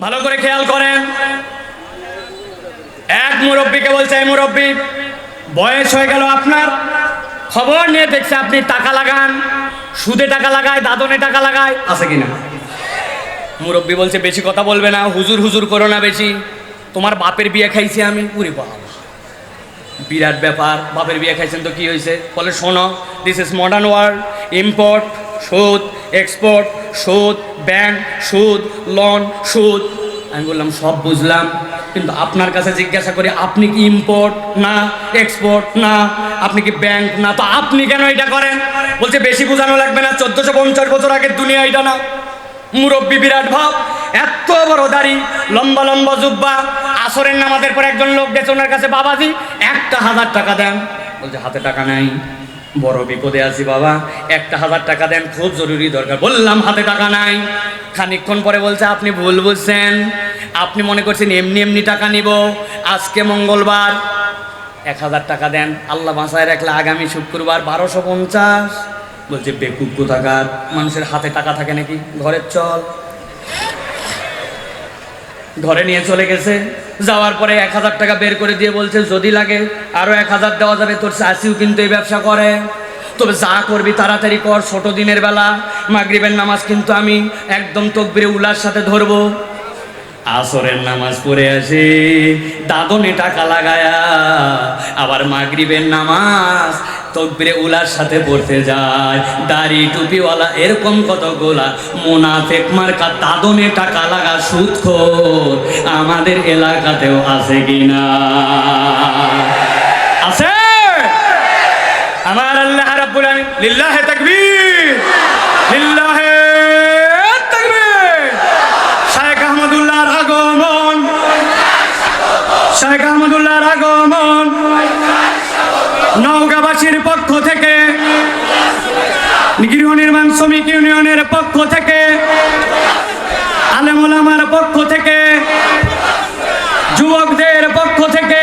ভালো করে খেয়াল করেন। এক মুরব্বীকে বলছে, এই মুরব্বী, বয়স হয়ে গেল আপনার। খবর নিয়ে দেখছে আপনি টাকা লাগান। সুদে টাকা লাগায়, দাদনে টাকা লাগায়। আছে কিনা? মুরব্বী বলছে, বেশি কথা বলবে না, হুজুর হুজুর করো না বেশি। তোমার বাপের বিয়ে খাইছি আমি। উরি বাবা। বিরাট ব্যাপার, বাপের বিয়ে খাইছেন তো কি হয়েছে বলে, শোনো this is modern world import সুদ এক্সপোর্ট সুদ ব্যাংক সুদ লোন সুদ। আমি বললাম, সব বুঝলাম। কিন্তু আপনার কাছে জিজ্ঞাসা করি, আপনি কি ইম্পোর্ট না এক্সপোর্ট না? আপনি কি ব্যাংক না? তো আপনি কেন এটা করেন? বলছে, বেশি বোঝানো লাগবে না, চোদ্দশো পঞ্চাশ বছর আগের দুনিয়া এটা না। মুরব্বী বিরাট ভাব, এত বড় দাড়ি, লম্বা লম্বা জুব্বা। আসরের নামাজের পর একজন লোক গেছে, ওনার কাছে, বাবাজি, একটা হাজার টাকা দেন। বলছে, হাতে টাকা নাই। বড় বিপদে আছি বাবা। একটা হাজার টাকা দেন খুব জরুরি দরকার। বললাম হাতে টাকা নাই। খানিকক্ষণ পরে বলছে, আপনি ভুল বুঝছেন। আপনি মনে করছেন এমনি এমনি টাকা নিব। আজকে মঙ্গলবার। এক হাজার টাকা দেন। আল্লাহ বাসায় রাখলে আগামী শুক্রবার বারোশো পঞ্চাশ। বলছে, বেকুব কোথাকার? মানুষের হাতে টাকা থাকে নাকি? ঘরের চল। ঘরে নিয়ে চলে গেছে। যাওয়ার পরে এক হাজার টাকা বের করে দিয়ে বলছে, যদি লাগে, আরও এক হাজার দেওয়া যাবে, তোর চাষিও কিন্তু এই ব্যবসা করে। তবে যা করবি তাড়াতাড়ি কর, ছোট দিনের বেলা। মাগরিবের নামাজ কিন্তু আমি একদম তকবিরে উলার সাথে ধরবো। আসরের নামাজ পড়ে আসে, দাদনে টাকা লাগায়া, আবার মাগরিবের নামাজ তকবিরে উলার সাথে পড়তে যায়। দাড়ি টুপিওয়ালা এরকম কত গোলা মোনাফেক মার্কা দাদনে টাকা লাগা সুদখোর আমাদের এলাকাতেও আছে কিনা আছে? আমার আল্লাহ রাব্বুল আলামিন, লিল্লাহে তাকবীর। লিল্লাহে তাকবীর। শেখ আহমদুল্লাহর আগমন। শেখ আহমদুল্লাহর আগমন। নওগাঁবাসীর পক্ষ থেকে গৃহ নির্মাণ শ্রমিক ইউনিয়নের পক্ষ থেকে, আলেমুলামার পক্ষ থেকে, যুবকদের পক্ষ থেকে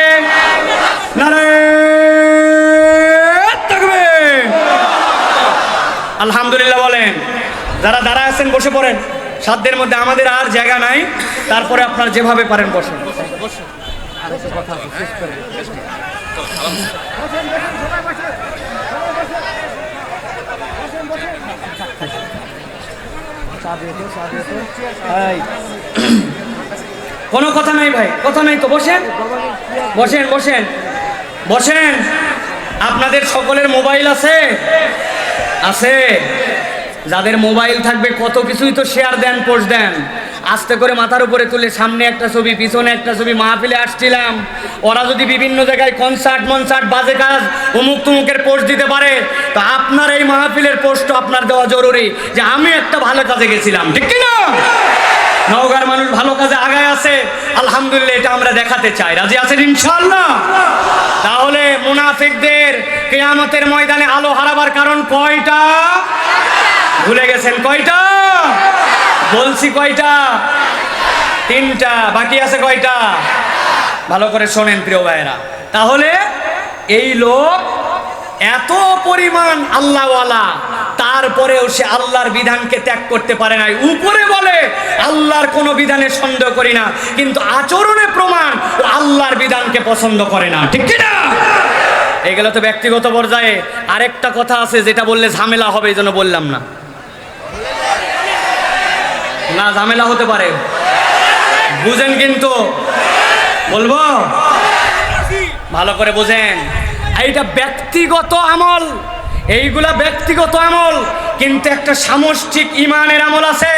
আলহামদুলিল্লাহ বলেন, যারা দাঁড়া আছেন, বসে পড়েন। সাধ্যের মধ্যে আমাদের আর জায়গা নাই, তারপরে আপনারা যেভাবে পারেন বসেন। কোনো কথা নাই ভাই, কথা নাই তো, বসেন। বসেন বসেন। বসেন। আপনাদের সকলের মোবাইল আছে? আছে। যাদের মোবাইল থাকবে কত কিছুই তো শেয়ার দেন পোস্ট দেন। আস্তে করে মাথার উপরে তুলে সামনে একটা ছবি, পিছনে একটা ছবি, মাহফিলে আসছিলাম। ওরা যদি বিভিন্ন জায়গায় কনসার্ট মনসার্ট, বাজে কাজ অমুক তুমুকের পোস্ট দিতে পারে, তো আপনার এই মাহফিলের পোস্টও আপনার দেওয়া জরুরি যে আমি একটা ভালো কাজে গেছিলাম, ঠিক কি না? নওগাঁর মানুষ ভালো কাজে আগায় আছে, আলহামদুলিল্লাহ এটা আমরা দেখাতে চাই। রাজি আছেন ইনশাল্লাহ তাহলে মুনাফিকদের কেয়ামতের ময়দানে আলো হারাবার কারণ কয়টা? ভুলে গেছেন কয়টা? বলছি কয়টা? তিনটা, বাকি আছে কয়টা? ভালো করে শোনেন প্রিয় ভাইয়েরা। তাহলে এই লোক এত পরিমাণ আল্লাহওয়ালা, তারপরেও সে আল্লাহর বিধানকে ত্যাগ করতে পারে নাই। উপরে বলে, আল্লাহর কোনো বিধানে সন্দেহ করি না, কিন্তু আচরণে প্রমাণ ও আল্লাহর বিধানকে পছন্দ করে না। ঠিক না? এগুলো তো ব্যক্তিগত পর্যায়ে আরেকটা কথা আছে, যেটা বললে ঝামেলা হবে, এই জন্য বললাম না। না, ঝামেলা হতে পারে। বুঝেন কিন্তু। বলব? ভালো করে বুঝেন। এইটা ব্যক্তিগত আমল। এইগুলা ব্যক্তিগত আমল। কিন্তু একটা সামষ্টিক ইমানের আমল আছে।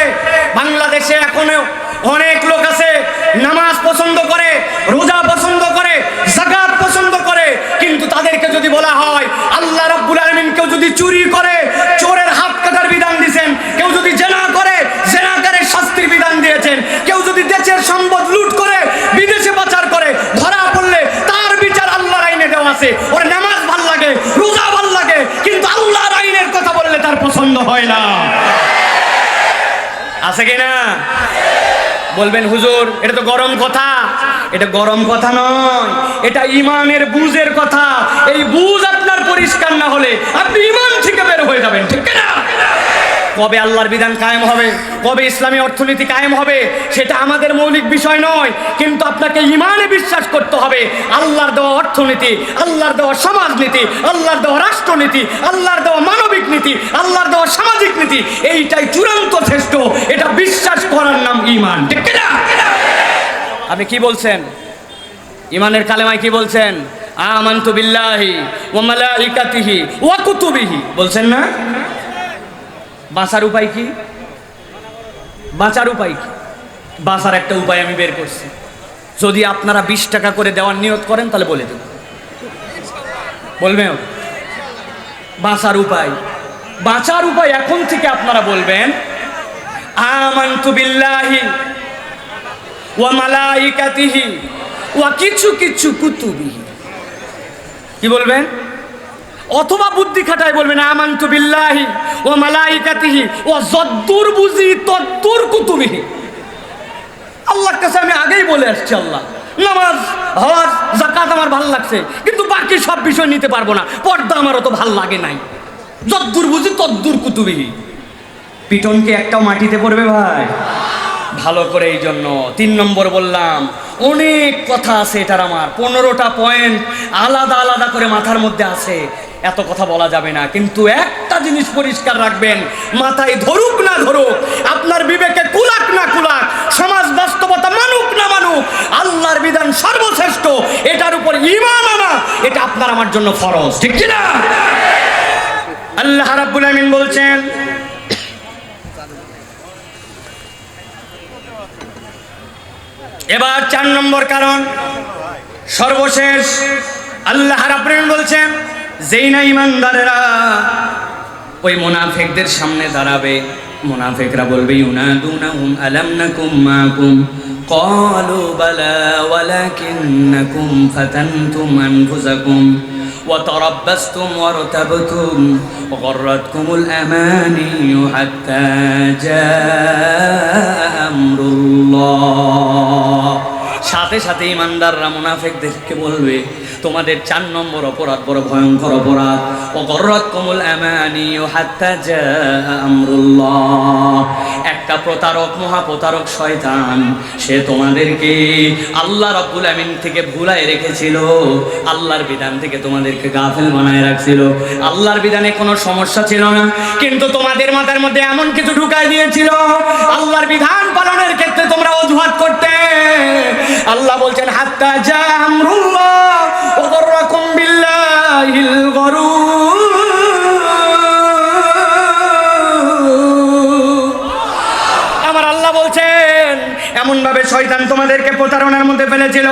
বাংলাদেশে এখনও অনেক লোক আছে, নামাজ পছন্দ করে, রোজা পছন্দ করে জাকাত পছন্দ করে। কিন্তু তাদেরকে যদি বলা হয়, আল্লাহ রাব্বুল আলামিন কেউ যদি চুরি করে, চোরের হাত কাটার বিধান দিয়েছেন কেউ যদি জেনা করে জেনাকারের শাস্তির বিধান দিয়েছেন কেউ যদি দেশের সম্পদ লুট করে বিদেশে পাচার করে ধরা পড়লে তার বিচার আল্লাহর আইনে দেওয়া আছে ওর নামাজ ভালো লাগে রোজা ভালো লাগে কিন্তু আল্লাহর আইনের কথা বললে তার পছন্দ হয় না আছে কি না বলবেন, হুজুর, এটা তো গরম কথা। এটা গরম কথা নয়, এটা ইমানের বুঝের কথা। এই বুঝ আপনার পরিষ্কার না হলে আপনি ইমান থেকে বের হয়ে যাবেন, ঠিক না কবে আল্লাহর বিধান কায়েম হবে? কবে ইসলামী অর্থনীতি কায়েম হবে? সেটা আমাদের মৌলিক বিষয় নয়, কিন্তু আপনাকে ইমানে বিশ্বাস করতে হবে। আল্লাহর দেওয়া অর্থনীতি, আল্লাহর দেওয়া সমাজনীতি, আল্লাহর দেওয়া রাষ্ট্রনীতি, আল্লাহর দেওয়া মানবিক নীতি, আল্লাহর দেওয়া সামাজিক নীতি, এইটাই চূড়ান্ত শ্রেষ্ঠ। এটা বিশ্বাস করার নাম ইমান। আপনি কি বলছেন? ইমানের কালেমায় কি বলছেন? আমান্তু বিল্লাহি ওয়া মালাইকাতিহি ওয়া কুতুবিহি। বলছেন না? বাঁচার উপায় কি? বাঁচার উপায় কি? বাঁচার একটা উপায় আমি বের করছি। যদি আপনারা বিশ টাকা করে দেওয়ার নিয়ত করেন, তাহলে বলে দেব। বলবেন বাঁচার উপায়। বাঁচার উপায় এখন থেকে আপনারা বলবেন, আমান্তু বিল্লাহি ওয়া মালাইকাতিহি ওয়া কিছু কিছু কুতুবিহি। কি বলবেন? অথবা বুদ্ধি খাটায় বলবেন, আমান্তু বিল্লাহি ও মালাইকাতিহি ও যদ্দুর বুঝি তদ্দুর কুতুবিহি। আল্লাহর কাছে আমি আগেই বলে আসছি, আল্লাহ, নামাজ, হজ জাকাত আমার ভালো লাগছে, কিন্তু বাকি সব বিষয় নিতে পারব না, পর্দা আমার অত ভালো লাগে নাই। যদ্দুর বুঝি তদ্দুর কুতুবিহি। পিটন কি একটাও মাটিতে পড়বে ভাই? ভালো করে এই জন্য তিন নম্বর বললাম, অনেক কথা আছে এটার আমার, পনেরোটা পয়েন্ট আলাদা আলাদা করে মাথার মধ্যে আছে। এত কথা বলা যাবে না, কিন্তু একটা জিনিস পরিষ্কার রাখবেন, মাথায় ধরুক না ধরুক, আপনার বিবেকে কুলাক না কুলাক, সমাজ বাস্তবতা মানুক না মানুক, আল্লাহর বিধান সর্বশ্রেষ্ঠ, এটার উপর ইমান আনা, এটা আপনার আমার জন্য ফরজ, ঠিক কি না আল্লাহ রাব্বুল আমিন বলছেন, এবার চার নম্বর কারণ, সর্বশেষ, আল্লাহ রাব্বুল আমিন বলছেন যেই না ইমানদারেরা ওই মুনাফিকদের সামনে দাঁড়াবে মুনাফিকরা বলবে ইউনাদুনাহুম আলাম নাকুম মাকুম قالوا بلى ولكنكم فتنتم أنفسكم وتربصتم وارتبتم وغرتكم الأماني حتى جاء أمر الله সাথে সাথে ইমানদাররা মুনাফেকদেরকে বলবে, তোমাদের চার নম্বর অপরাধ বড় ভয়ঙ্কর অপরাধ। ও গররত কমল আমানি ও হাত্তা একটা প্রতারক, মহাপ্রতারক শয়তান, সে তোমাদেরকে আল্লাহ রব্বুল আমিন থেকে ভুলায় রেখেছিল, আল্লাহর বিধান থেকে তোমাদেরকে গাফেল বানায় রাখছিল। আল্লাহর বিধানে কোনো সমস্যা ছিল না, কিন্তু তোমাদের মাথার মধ্যে এমন কিছু ঢুকাই দিয়েছিল, আল্লাহর বিধান পালনের ক্ষেত্রে তোমরা অজুহাত করতে আল্লাহ বলছেন হাত্তা যা আমরুল্লাহ বিল্লাহিল গরুর ভাবে শয়তান তোমাদেরকে প্রতারণার মধ্যে ফেলেছিল,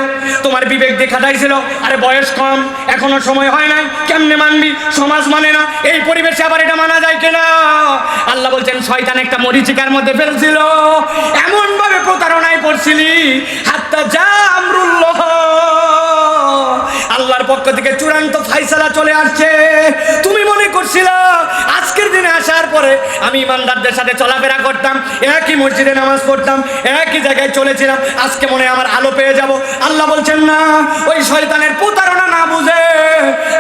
তোমার বিবেক দেখা খাটাইছিল, আরে বয়স কম, এখনও সময় হয় নাই, কেমনে মানবি? সমাজ মানে না, এই পরিবেশে আবার এটা মানা যায় কিনা? আল্লাহ বলছেন, শয়তান একটা মরিচিকার মধ্যে ফেলছিল এমন ভাবে প্রতারণায় পড়ছিলি হাতটা যা আমরুল্লাহ আল্লাহর পক্ষ থেকে চূড়ান্ত ফাইসালা চলে আসছে। তুমি মনে করছিলা, আজকের দিনে আসার পরে আমি ইমানদারদের সাথে চলাফেরা করতাম, একই মসজিদে নামাজ পড়তাম, একই জায়গায় চলেছিলাম, আজকে মনে আমার আলো পেয়ে যাব। আল্লাহ বলছেন, না, ওই শয়তানের প্রতারণা না বুঝে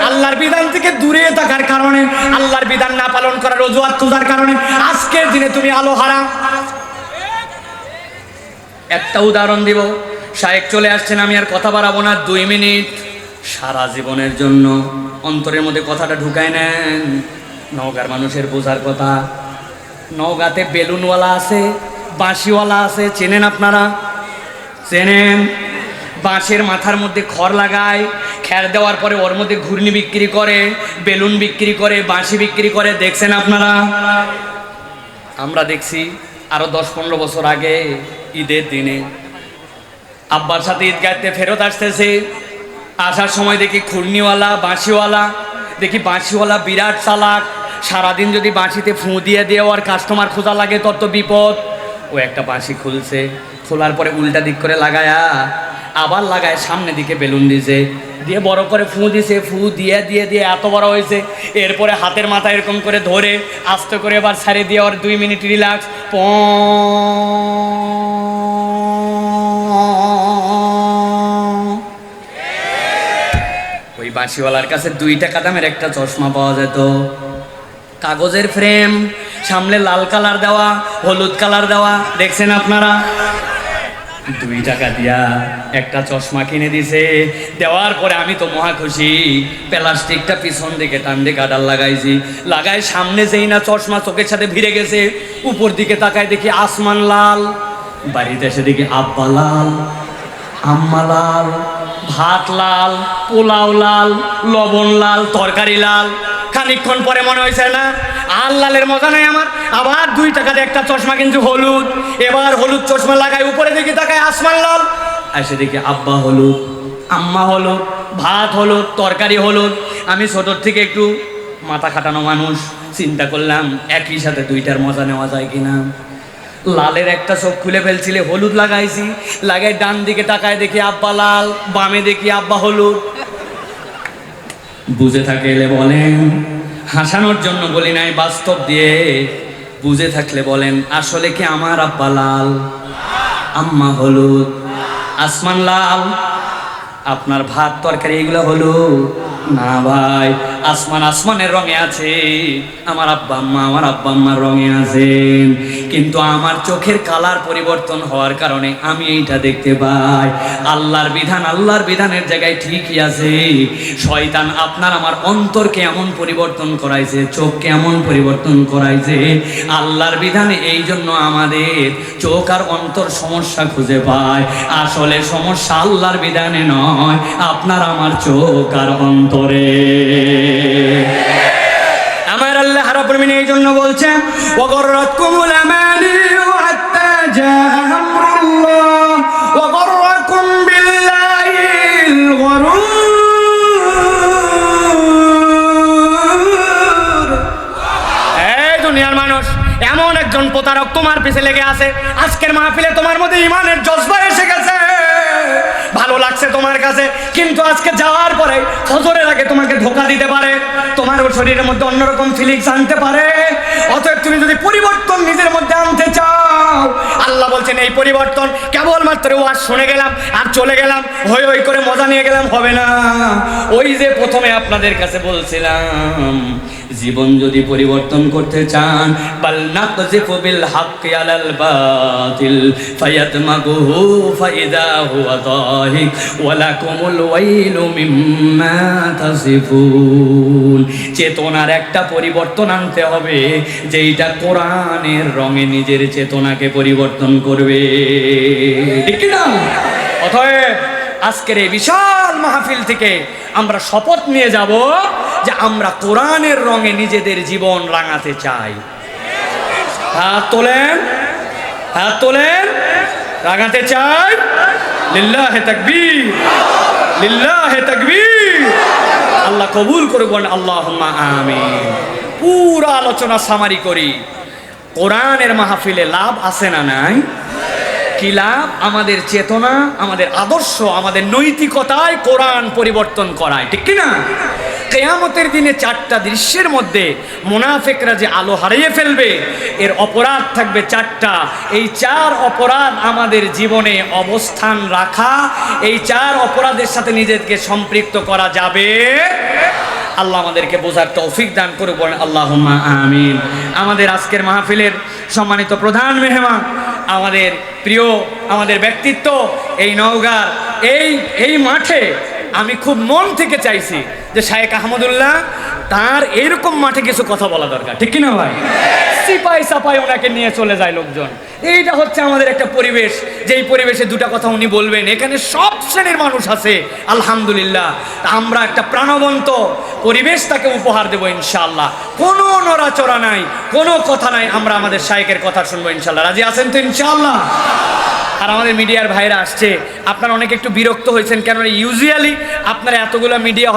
আল্লাহর বিধান থেকে দূরে থাকার কারণে, আল্লাহর বিধান না পালন করার অজুহাত খোঁজার কারণে আজকের দিনে তুমি আলো হারা। একটা উদাহরণ দিব। শায়েক চলে আসছেন, আমি আর কথা বাড়াবো না, দুই মিনিট। সারা জীবনের জন্য অন্তরের মধ্যে কথাটা ঢুকায় নেন। নওগাঁর মানুষের বোঝার কথা। নওগাঁতে বেলুনওয়ালা আছে, বাঁশিওয়ালা আছে, চেনেন আপনারা? চেনেন। বাঁশের মাথার মধ্যে খড় লাগায় খ্যার দেওয়ার পরে ওর মধ্যে ঘূর্ণি বিক্রি করে, বেলুন বিক্রি করে, বাঁশি বিক্রি করে, দেখছেন আপনারা? আমরা দেখছি আরও দশ পনেরো বছর আগে ঈদের দিনে আব্বার সাথে ঈদগাহতে ফেরত আসতেছে। আসার সময় দেখি খুর্নিওয়ালা, বাঁশিওয়ালা, দেখি বাঁশিওয়ালা বিরাট চালাক। সারাদিন যদি বাঁশিতে ফুঁ দিয়ে ওর কাস্টমার খোঁজা লাগে তত বিপদ। ও একটা বাঁশি খুলছে, খোলার পরে উল্টা দিক করে লাগায়া, আবার লাগায় সামনে দিকে বেলুন দিছে। দিয়ে বড় করে ফু দিছে, ফু দিয়ে দিয়ে দিয়ে এত বড় হয়েছে। এরপরে হাতের মাথা এরকম করে ধরে, আস্তে করে এবার ছাড়ে দিয়ে ওর দুই মিনিট রিল্যাক্স প বাঁশিওয়ালার কাছে দুই টাকা দামের একটা চশমা পাওয়া যেত। কাগজের ফ্রেম, সামনে লাল কালার দেওয়া, হলুদ কালার দেওয়া, দেখছেন আপনারা? দুই টাকা দিয়া একটা চশমা কিনে দিছে। দেওয়ার পরে আমি তো মহা খুশি। প্লাস্টিকটা পিছন দিকে, টান দিয়ে কাটার লাগাইছি। লাগাই সামনে যেই না চশমা চোখের সাথে ভিড়ে গেছে, উপর দিকে তাকায় দেখি আসমান লাল, বাড়িতে এসে দেখি আব্বা লাল, আম্মা লাল। ভাত লাল, পোলাও লাল, লবণ লাল, তরকারি লাল। খানিকক্ষণ পরে মনে হয়েছে না আর লালের মজা নাই আমার। আবার দুই টাকাতে একটা চশমা কিন্তু হলুদ। এবার হলুদ চশমা লাগাই উপরে দেখি তাকায় আসমান লাল। এসে দেখি আব্বা হলুদ, আম্মা হলুদ, ভাত হলুদ, তরকারি হলুদ। আমি ছোটোর থেকে একটু মাথা খাটানো মানুষ। চিন্তা করলাম, একই সাথে দুইটার মজা নেওয়া যায় কিনা। লালের একটা চোখ খুলে ফেলছিলে, হলুদ লাগাইছি। লাগাই ডান দিকে তাকায় দেখি আব্বা লাল, বামে দেখি আব্বা হলুদ। বুঝে থাকে এলে বলেন, হাসানোর জন্য বলি নাই, বাস্তব দিয়ে। বুঝে থাকলে বলেন, আসলে কি আমার আব্বা লাল? আম্মা হলুদ। আসমান লাল। আপনার ভাত, তরকারি, এগুলো হলো না ভাই আসমান আসমানের রঙে আছে, আমার আব্বা আম্মা, আমার আব্বা আম্মার রঙে আছেন কিন্তু আমার চোখের কালার পরিবর্তন হওয়ার কারণে আমি এইটা দেখতে পাই। আল্লাহর বিধান, আল্লাহর বিধানের জায়গায় ঠিকই আছে। শয়তান আপনার আমার অন্তরকে এমন পরিবর্তন করাইছে, চোখকে এমন পরিবর্তন করাইছে। আল্লাহর বিধানে এই জন্য আমাদের চোখ আর অন্তর সমস্যা খুঁজে পায়। আসলে সমস্যা আল্লাহর বিধানে নয়, আপনার আমার চোখ আর অন্তরে। আমার আল্লাহ রাব্বুল আলামিন এই জন্য বলছেন দুনিয়ার মানুষ, এমন একজন প্রতারক তোমার পিছে লেগে আছে। আজকের মাহফিলে তোমার মধ্যে ইমানের জজবা এসে গেছে। ভালো লাগছে তোমার কাছে, কিন্তু আজকে যাওয়ার পরে ফজরের আগে তোমাকে ধোকা দিতে পারে, তোমার শরীরের মধ্যে অন্যরকম ফিলিংস আনতে পারে। অতএব তুমি যদি পরিবর্তন নিজের মধ্যে আনতে চাও, আল্লাহ বলছেন, এই পরিবর্তন কেবলমাত্র ওয়াজ শুনে গেলাম, আর চলে গেলাম, হই হই করে মজা নিয়ে গেলাম, হবে না। ওই যে প্রথমে আপনাদের কাছে বলছিলাম জীবন যদি পরিবর্তন করতে চান, বাল নাকযিফু বিল হাক্কি আলাল বাতিল, ফায়াতমাগুহু ফাইদা হুয়া দাহিক, ওয়া লাকুমুল ওয়াইলু মিম্মা তাসিফুন। চেতনার একটা পরিবর্তন আনতে হবে, যেইটা কোরআনের রঙে নিজের চেতনাকে পরিবর্তন করবে। ঠিক না অতএব আজকের এই বিশাল মাহফিল থেকে আমরা শপথ নিয়ে যাব যে আমরা কোরআনের রঙে নিজেদের জীবন রাঙাতে চাই। হাত তোলেন হাত তোলেন, রাঙাতে চাই। লিল্লাহে তাকবীর লিল্লাহে তাকবীর। আল্লাহ কবুল করবেন আল্লাহ আমিন। পুরো আলোচনা সামারি করি। কোরআনের মাহফিলে লাভ আছে না নাই? কি লাভ? আমাদের চেতনা, আমাদের আদর্শ, আমাদের নৈতিকতায় কোরআন পরিবর্তন করায়, ঠিক কি না কেয়ামতের দিনে চারটা দৃশ্যের মধ্যে মোনাফেকরা যে আলো হারিয়ে ফেলবে, এর অপরাধ থাকবে চারটা। এই চার অপরাধ আমাদের জীবনে অবস্থান রাখা, এই চার অপরাধের সাথে নিজেকে সম্পৃক্ত করা যাবে। আল্লাহ আমাদেরকে বোঝার তৌফিক দান করে বলেন আল্লাহ আমিন। আমাদের আজকের মাহফিলের সম্মানিত প্রধান মেহমান, আমাদের প্রিয়, আমাদের ব্যক্তিত্ব এই নওগাঁর। এই এই মাঠে আমি খুব মন থেকে চাইছি যে শায়েক আহমদুল্লাহ, তার এইরকম মাঠে কিছু কথা বলা দরকার। ঠিক কিনা ভাই? সিপাই সাপাই ওনাকে নিয়ে চলে যায় লোকজন। এইটা হচ্ছে আমাদের একটা পরিবেশ। যেই পরিবেশে দুটা কথা উনি বলবেন, এখানে সব শ্রেণির মানুষ আছে, আলহামদুলিল্লাহ। আমরা একটা প্রাণবন্ত পরিবেশ তাকে উপহার দেবো ইনশাল্লাহ কোনো নড়াচড়া নাই, কোনো কথা নাই, আমরা আমাদের শায়েকের কথা শুনব ইনশাল্লাহ রাজি আছেন তো ইনশাল্লাহ আর আমাদের মিডিয়ার ভাইরা আসছে। আপনারা অনেকে একটু বিরক্ত হয়েছেন কেন ইউজুয়ালি আপনারা এতগুলো মিডিয়া